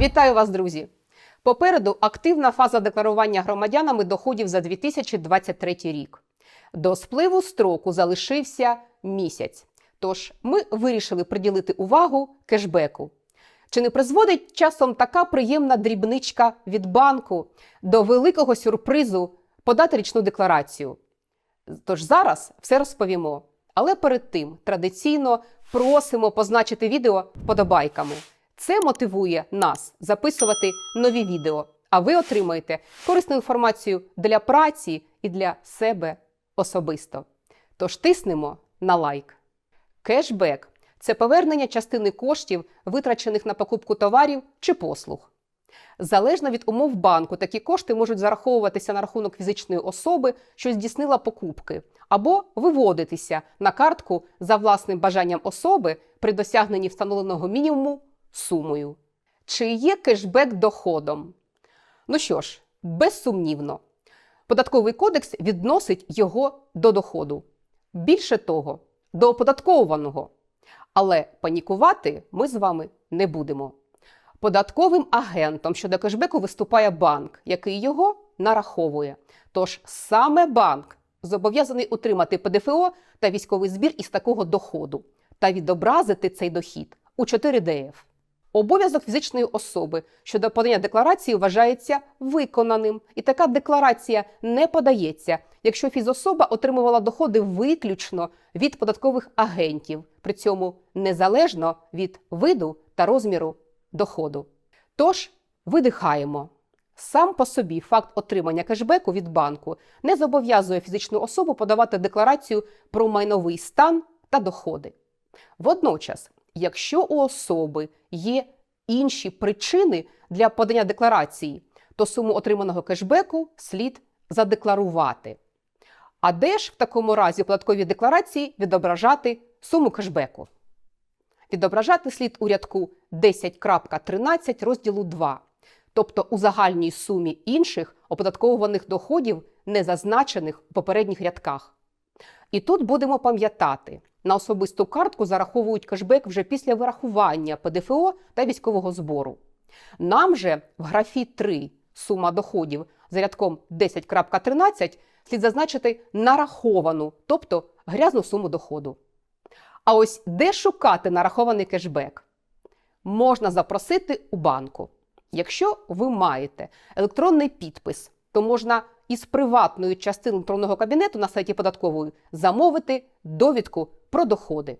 Вітаю вас, друзі! Попереду активна фаза декларування громадянами доходів за 2023 рік. До спливу строку залишився місяць. Тож ми вирішили приділити увагу кешбеку. Чи не призводить часом така приємна дрібничка від банку до великого сюрпризу подати річну декларацію? Тож зараз все розповімо. Але перед тим традиційно просимо позначити відео вподобайками. Це мотивує нас записувати нові відео, а ви отримаєте корисну інформацію для праці і для себе особисто. Тож тиснемо на лайк. Кешбек це повернення частини коштів, витрачених на покупку товарів чи послуг. Залежно від умов банку, такі кошти можуть зараховуватися на рахунок фізичної особи, що здійснила покупки, або виводитися на картку за власним бажанням особи при досягненні встановленого мінімуму сумою. Чи є кешбек доходом? Ну що ж, безсумнівно, податковий кодекс відносить його до доходу. Більше того, до оподатковуваного. Але панікувати ми з вами не будемо. Податковим агентом щодо кешбеку виступає банк, який його нараховує. Тож саме банк зобов'язаний утримати ПДФО та військовий збір із такого доходу та відобразити цей дохід у 4 ДФ. Обов'язок фізичної особи щодо подання декларації вважається виконаним, і така декларація не подається, якщо фізособа отримувала доходи виключно від податкових агентів, при цьому незалежно від виду та розміру доходу. Тож видихаємо. Сам по собі факт отримання кешбеку від банку не зобов'язує фізичну особу подавати декларацію про майновий стан та доходи. Водночас, якщо у особи є інші причини для подання декларації, то суму отриманого кешбеку слід задекларувати. А де ж в такому разі в податковій декларації відображати суму кешбеку? Відображати слід у рядку 10.13 розділу 2, тобто у загальній сумі інших оподатковуваних доходів, не зазначених у попередніх рядках. І тут будемо пам'ятати, на особисту картку зараховують кешбек вже після вирахування ПДФО та військового збору. Нам же в графі 3 сума доходів за рядком 10.13 слід зазначити нараховану, тобто грязну суму доходу. А ось де шукати нарахований кешбек? Можна запросити у банку. Якщо ви маєте електронний підпис, то можна із приватної частини електронного кабінету на сайті податкової замовити довідку про доходи.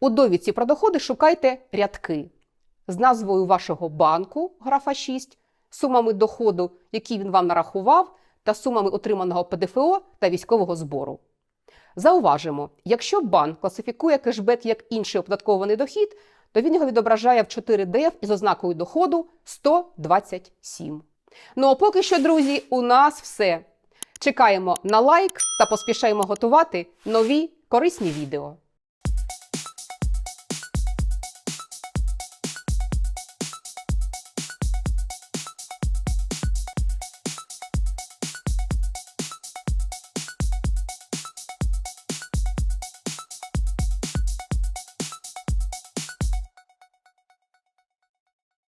У довідці про доходи шукайте рядки з назвою вашого банку, графа 6, сумами доходу, які він вам нарахував, та сумами отриманого ПДФО та військового збору. Зауважимо, якщо банк класифікує кешбек як інший оподаткований дохід, то він його відображає в 4 ДФ із ознакою доходу 127. Ну а поки що, друзі, у нас все. Чекаємо на лайк та поспішаємо готувати нові корисні відео.